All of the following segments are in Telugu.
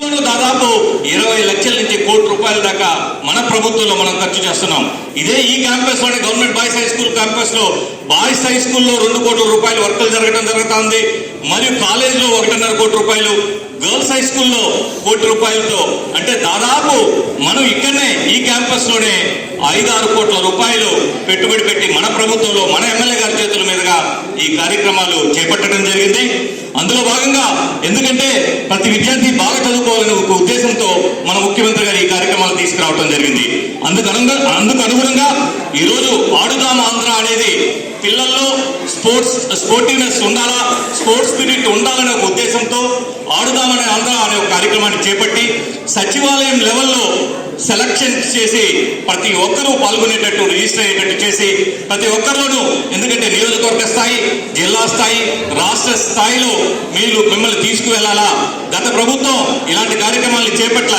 సంవత్సరంలోనూ దాదాపు ఇరవై లక్షల నుంచి కోటి రూపాయల దాకా మన ప్రభుత్వంలో మనం ఖర్చు చేస్తున్నాం. ఇదే ఈ క్యాంపస్లోనే గవర్నమెంట్ బాయ్స్ హై స్కూల్ క్యాంపస్లో బాయ్స్ హై స్కూల్లో రెండు కోట్ల రూపాయలు వర్కులు జరగడం జరుగుతుంది. మరియు కాలేజీలో ఒకటిన్నర కోటి రూపాయలు గర్ల్స్ హై స్కూల్లో కోటి రూపాయలతో. అంటే దాదాపు మనం ఇక్కడనే ఈ క్యాంపస్లోనే ఐదారు కోట్ల రూపాయలు పెట్టుబడి పెట్టి మన ప్రభుత్వంలో మన ఎమ్మెల్యే గారి చేతుల మీదుగా ఈ కార్యక్రమాలు చేపట్టడం జరిగింది. అందులో భాగంగా ఎందుకంటే ప్రతి విద్యార్థి బాగా చదువుకోవాలనే ఒక ఉద్దేశంతో మన ముఖ్యమంత్రి గారు ఈ కార్యక్రమాలు తీసుకురావడం జరిగింది. అందుకు అందుకు అనుగుణంగా ఈరోజు ఆడుదాం ఆంధ్ర అనేది పిల్లల్లో స్పోర్ట్స్ స్పోర్టివ్నెస్ ఉండాలా స్పోర్ట్స్ స్పిరిట్ ఉండాలనే ఒక ఉద్దేశంతో ఆడుదామనే ఆంధ్ర అనే ఒక కార్యక్రమాన్ని చేపట్టి సచివాలయం లెవెల్లో సెలక్షన్ చేసి ప్రతి ఒక్కరూ పాల్గొనేటట్టు రిజిస్టర్ అయ్యేటట్టు చేసి ప్రతి ఒక్కరిలోనూ ఎందుకంటే నియోజకవర్గ స్థాయి జిల్లా స్థాయి రాష్ట్ర స్థాయిలో మీరు మిమ్మల్ని తీసుకువెళ్ళాలా? గత ప్రభుత్వం ఇలాంటి కార్యక్రమాలను చేపట్ల?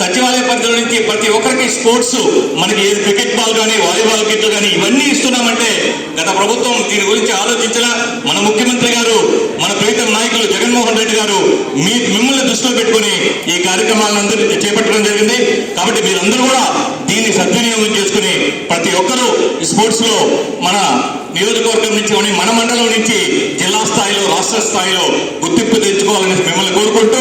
సచివాలయ పరిధిలో నుంచి ప్రతి ఒక్కరికి స్పోర్ట్స్ మనకి ఏది క్రికెట్ బాల్ కానీ వాలీబాల్ కిట్లు కానీ ఇవన్నీ ఇస్తున్నామంటే గత ప్రభుత్వం దీని గురించి ఆలోచించలా. మన ముఖ్యమంత్రి గారు మన ప్రీతం నాయకులు జగన్మోహన్ రెడ్డి గారు మీ మిమ్మల్ని దృష్టిలో పెట్టుకుని ఈ కార్యక్రమాలందరూ చేపట్టడం జరిగింది. కాబట్టి మీరందరూ కూడా దీన్ని సద్వినియోగం చేసుకుని ప్రతి ఒక్కరూ స్పోర్ట్స్లో మన నియోజకవర్గం నుంచి కానీ మన మండలం నుంచి జిల్లా స్థాయిలో రాష్ట్ర స్థాయిలో గుర్తింపు తెచ్చుకోవాలని మిమ్మల్ని కోరుకుంటూ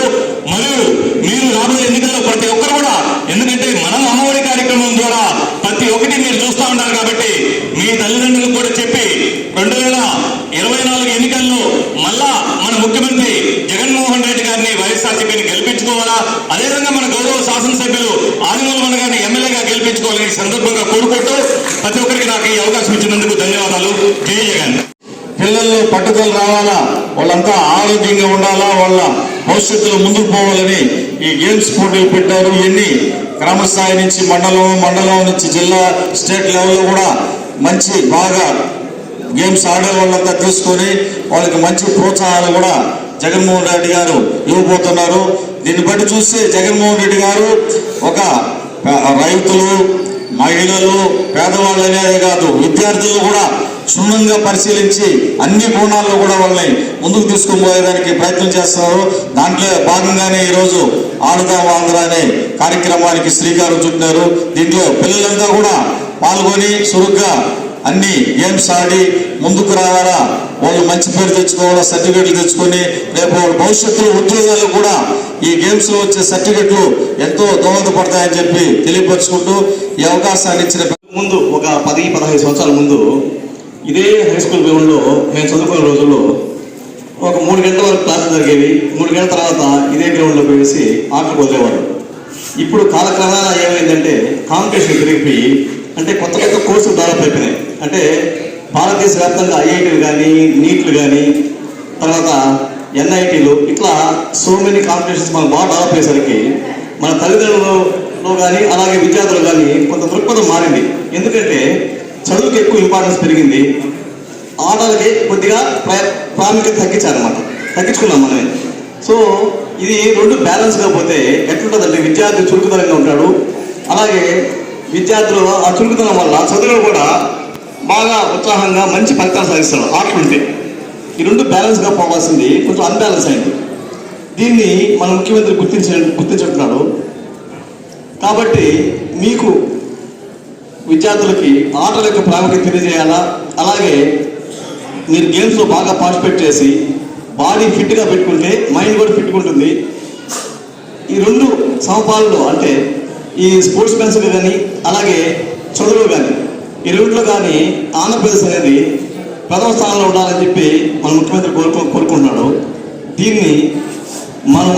మరియు మీరు రాబోయే ఎన్నికల్లో ప్రతి ఒక్కరు కూడా. ఎందుకంటే మనం అమ్మఒడి కార్యక్రమం ద్వారా ప్రతి ఒక్కటి మీరు చూస్తూ ఉంటారు కాబట్టి మీ తల్లిదండ్రులకు కూడా చెప్పి రెండు వేల ఇరవై నాలుగు ఎన్నికల్లో మళ్ళా మన ముఖ్యమంత్రి జగన్మోహన్ రెడ్డి గారిని వైఎస్ఆర్సీపీని గెలిపించుకోవాలా? అదేవిధంగా మన గౌరవ శాసనసభ్యులు ఆదిమూలమన్న గారిని ఎమ్మెల్యేగా గెలిపించుకోవాలని సందర్భంగా కోరుకుంటూ ప్రతి ఒక్కరికి నాకు ఈ అవకాశం ఇచ్చినందుకు ధన్యవాదాలు. జై జగన్. పిల్లల్లో పట్టుదల రావాలా? వాళ్ళంతా ఆరోగ్యంగా ఉండాలా? వాళ్ళ భవిష్యత్తులో ముందుకు పోవాలని ఈ గేమ్స్ పోటీలు పెట్టారు. ఇవన్నీ గ్రామ స్థాయి నుంచి మండలం మండలం నుంచి జిల్లా స్టేట్ లెవెల్లో కూడా మంచి బాగా గేమ్స్ ఆడే వాళ్ళంతా తీసుకొని వాళ్ళకి మంచి ప్రోత్సాహాలు కూడా జగన్మోహన్ రెడ్డి గారు ఇవ్వబోతున్నారు. దీన్ని బట్టి చూస్తే జగన్మోహన్ రెడ్డి గారు ఒక రైతులు మహిళలు పేదవాళ్ళు అనేదే కాదు విద్యార్థులు కూడా క్షుణ్ణంగా పరిశీలించి అన్ని కోణాల్లో కూడా వాళ్ళని ముందుకు తీసుకుని పోయేదానికి ప్రయత్నం చేస్తున్నారు. దాంట్లో భాగంగానే ఈరోజు ఆడుదాం ఆంధ్ర అనే కార్యక్రమానికి శ్రీకారం చుట్టారు. దీంట్లో పిల్లలంతా కూడా పాల్గొని చురుగ్గా అన్ని గేమ్స్ ఆడి ముందుకు రావాలా? వాళ్ళు మంచి పేరు తెచ్చుకోవాలా? సర్టిఫికెట్లు తెచ్చుకొని రేపు భవిష్యత్తులో ఉద్యోగాలు కూడా ఈ గేమ్స్లో వచ్చే సర్టిఫికెట్లు ఎంతో దోహదపడతాయని చెప్పి తెలియపరుచుకుంటూ ఈ అవకాశాన్ని ఇచ్చిన ముందు ఒక పది పదహైదు సంవత్సరాల ముందు ఇదే హై స్కూల్ గ్రౌండ్లో మేము చదువుకునే రోజుల్లో ఒక మూడు గంటల వరకు క్లాసులు జరిగేవి. మూడు గంటల తర్వాత ఇదే గ్రౌండ్లో పోయేసి ఆటలు వదిలేవారు ఇప్పుడు కాలక్రమేణా ఏమైందంటే కాంపిటీషన్ పెరిగిపోయి అంటే కొత్త కొత్త కోర్సులు డెవలప్ అయిపోయినాయి అంటే భారతదేశ వ్యాప్తంగా ఐఐటీలు కానీ నీట్లు కానీ తర్వాత ఎన్ఐటీలు ఇట్లా సో మెనీ కాంపిటీషన్స్ మనం బాగా డెవలప్ అయ్యేసరికి మన తల్లిదండ్రులలో కానీ అలాగే విద్యార్థులు కానీ కొంత దృక్పథం మారింది. ఎందుకంటే చదువుకి ఎక్కువ ఇంపార్టెన్స్ పెరిగింది. ఆటలకి కొద్దిగా ప్రాముఖ్యత తగ్గించారనమాట తగ్గించుకున్నాం మనమే. సో ఇది రెండు బ్యాలెన్స్ కాకపోతే ఎట్లుంటుందంటే విద్యార్థి చురుకుదనంగా ఉంటాడు. అలాగే విద్యార్థులు ఆ చురుకుదనం వల్ల చదువులు కూడా బాగా ఉత్సాహంగా మంచి ఫలితాలు సాధిస్తారు ఆటలుంటే ఈ రెండు బ్యాలెన్స్గా పోవాల్సింది కొంచెం అన్బ్యాలెన్స్ అయింది. దీన్ని మన ముఖ్యమంత్రి గుర్తించ గుర్తించుంటున్నాడు కాబట్టి మీకు విద్యార్థులకి ఆటల యొక్క ప్రాముఖ్యత తెలియజేయాలా? అలాగే మీరు గేమ్స్లో బాగా పార్టిసిపేట్ చేసి బాడీ ఫిట్గా పెట్టుకుంటే మైండ్ కూడా ఫిట్గా ఉంటుంది. ఈ రెండు సమపాలలో అంటే ఈ స్పోర్ట్స్ మెన్స్ కానీ అలాగే చదువులు కానీ ఈ రెండులో కానీ ఆంధ్రప్రదేశ్ అనేది ప్రథమ స్థానంలో ఉండాలని చెప్పి మన ముఖ్యమంత్రి కోరుకు కోరుకుంటున్నాడు. దీన్ని మనం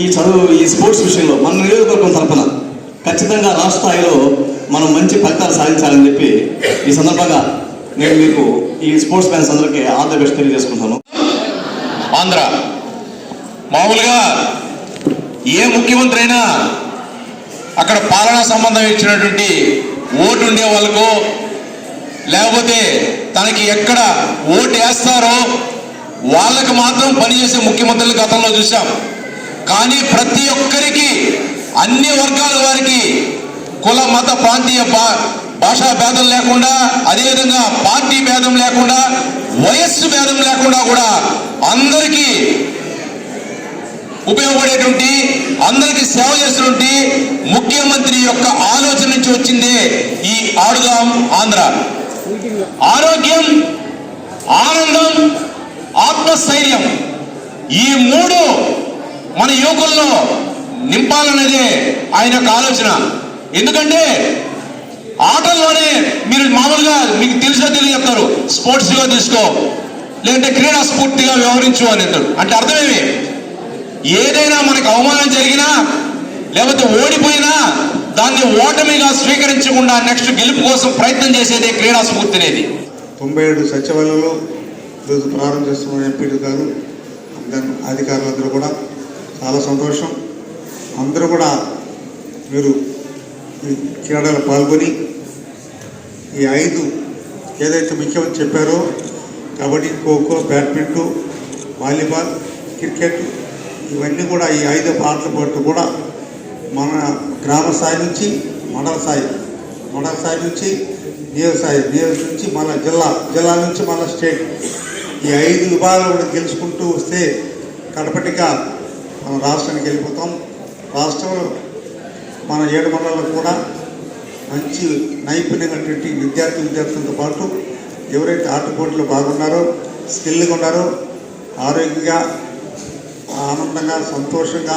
ఈ చదువు ఈ స్పోర్ట్స్ విషయంలో మన నియోజకవర్గం తరపున ఖచ్చితంగా రాష్ట్ర స్థాయిలో మనం మంచి ఫలితాలు సాధించాలని చెప్పి ఈ సందర్భంగా నేను మీకు ఈ స్పోర్ట్స్ మ్యాన్స్ అందరికీ ఆల్ ద బెస్ట్ తెలియజేసుకుంటాను. ఆంధ్ర మామూలుగా ఏ ముఖ్యమంత్రి అయినా అక్కడ పాలనా సంబంధం ఇచ్చినటువంటి ఓటు ఉండే వాళ్ళకు లేకపోతే తనకి ఎక్కడ ఓటు వేస్తారో వాళ్ళకు మాత్రం పనిచేసే ముఖ్యమంత్రులు గతంలో చూసాం కానీ ప్రతి ఒక్కరికి అన్ని వర్గాల వారికి కుల మత ప్రాంతీయ భా భాషా భేదం లేకుండా అదేవిధంగా పార్టీ భేదం లేకుండా వయస్సు భేదం లేకుండా కూడా అందరికీ ఉపయోగపడేటువంటి అందరికీ సేవ చేస్తున్నటువంటి ముఖ్యమంత్రి యొక్క ఆలోచన నుంచి వచ్చింది ఈ ఆడుదాం ఆంధ్ర. ఆరోగ్యం ఆనందం ఆత్మస్థైర్యం ఈ మూడు మన యువకుల్లో నింపాలనేదే ఆయన యొక్క ఆలోచన. ఎందుకంటే ఆటల్లోనే మీరు మామూలుగా మీకు తెలిసిన తెలియ చెప్తారు. తీసుకో. లేదంటే క్రీడా స్ఫూర్తిగా వ్యవహరించు అని అంటారు. అంటే అర్థమేమి? ఏదైనా మనకు అవమానం జరిగినా లేకపోతే ఓడిపోయినా దాన్ని ఓటమిగా స్వీకరించకుండా నెక్స్ట్ గెలుపు కోసం ప్రయత్నం చేసేదే క్రీడా స్ఫూర్తి అనేది. తొంభై ఏడు సచివాలయంలో ఈరోజు ప్రారంభిస్తున్న ఎంపీలు గారు. అందరు అధికారులందరూ కూడా చాలా సంతోషం. అందరూ కూడా మీరు క్రీడలు పాల్గొని ఈ ఐదు ఏదైతే ముఖ్యమని చెప్పారో kabaddi khokho badminton volleyball cricket ఇవన్నీ కూడా ఈ ఐదు పాటల పాటు కూడా మన గ్రామ స్థాయి నుంచి మండల స్థాయి మండల స్థాయి నుంచి నియోజక స్థాయి నియోజక నుంచి మన జిల్లా జిల్లా నుంచి మన స్టేట్. ఈ ఐదు విభాగాలు కూడా గెలుచుకుంటూ వస్తే కడపటిగా మన రాష్ట్రానికి వెళ్ళిపోతాం. రాష్ట్రంలో మన ఏడు మండలాలకు కూడా మంచి నైపుణ్యం కలిగినటువంటి విద్యార్థి విద్యార్థులతో పాటు ఎవరైతే ఆట పోటీలో బాగున్నారో స్కిల్గా ఉన్నారో ఆరోగ్యంగా ఆనందంగా సంతోషంగా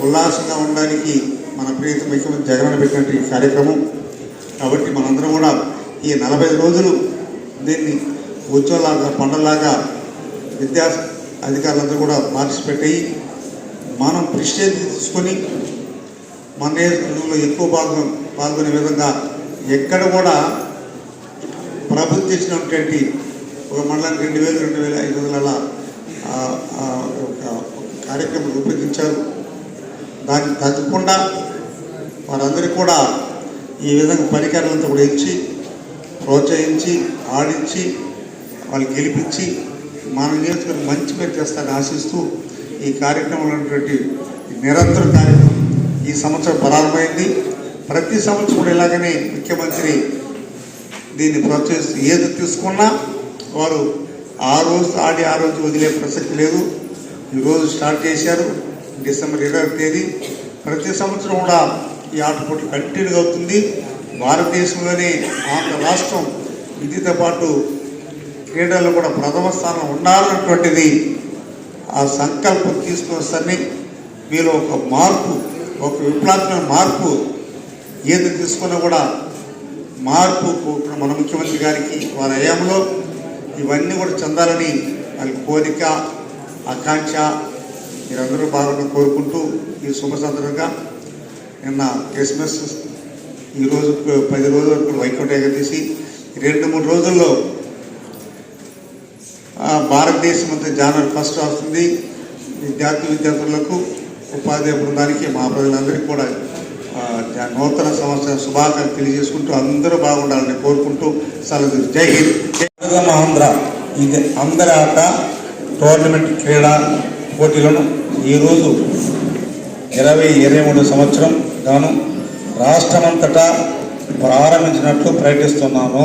ఉల్లాసంగా ఉండడానికి మన ప్రియత ముఖ్యమంత్రి జగన్ పెట్టినటువంటి ఈ కార్యక్రమం. కాబట్టి మనందరం కూడా ఈ నలభై రోజులు దీన్ని ఉత్సవాలాగా పండలాగా విద్యా అధికారులందరూ కూడా పార్టిసిపేట్ అయ్యి మనం ప్రిస్టేజ్ తీసుకొని మన నేతలు ఎక్కువ భాగం పాల్గొనే విధంగా ఎక్కడ కూడా ప్రభుత్వం చేసినటువంటి ఒక మండలానికి రెండు వేలు రెండు వేల ఐదు వందల ఒక కార్యక్రమం రూపొందించారు. దానికి తగ్గకుండా వారందరికీ కూడా ఈ విధంగా పరికరాలంతా కూడా ఇచ్చి ప్రోత్సహించి ఆడించి వాళ్ళు గెలిపించి మన నియోజకవర్గం మంచి పేరు చేస్తారని ఆశిస్తూ ఈ కార్యక్రమంలో ఉన్నటువంటి నిరంతర కార్యక్రమం ఈ సంవత్సరం ప్రారంభమైంది ప్రతి సంవత్సరం కూడా ఇలాగనే ముఖ్యమంత్రి దీన్ని ప్రోత్సహిస్తూ ఏది తీసుకున్నా వారు ఆ రోజు ఆడి ఆ రోజు వదిలే ప్రసక్తి లేదు. ఈరోజు స్టార్ట్ చేశారు డిసెంబర్ ఇరవై తేదీ. ప్రతి సంవత్సరం కూడా ఈ ఆట పోటీ కంటిన్యూగా అవుతుంది. భారతదేశంలోనే ఆంధ్ర రాష్ట్రం విద్యతో పాటు క్రీడల్లో కూడా ప్రథమ స్థానం ఉండాలన్నటువంటిది ఆ సంకల్పం తీసుకొస్తారని మీలో ఒక మార్పు ఒక విప్లవాత్మక మార్పు ఏది తీసుకున్నా కూడా మార్పు మన ముఖ్యమంత్రి గారికి వారి హయాంలో ఇవన్నీ కూడా చెందాలని వాళ్ళ కోరిక ఆకాంక్ష మీరందరూ బాగా కోరుకుంటూ ఈ శుభ సందర్భంగా నిన్న క్రిస్మస్ ఈ రోజు పది రోజుల వరకు వైకుంఠ తీసి రెండు మూడు రోజుల్లో భారతదేశం అంతా జనవరి ఫస్ట్ వస్తుంది విద్యార్థి విద్యార్థులకు ఉపాధ్యాయ బృందానికి మా ప్రజలందరికీ కూడా నూతన సంవత్సరం శుభాకాంక్షలు తెలియజేసుకుంటూ అందరూ బాగుండాలని కోరుకుంటూ సెలవు జై హింద్. ఆంధ్ర ఇది అందరి ఆట టోర్నమెంట్ క్రీడా పోటీలను ఈరోజు ఇరవై ఇరవై మూడు సంవత్సరం గాను రాష్ట్రమంతటా ప్రారంభించినట్లు ప్రకటిస్తున్నాను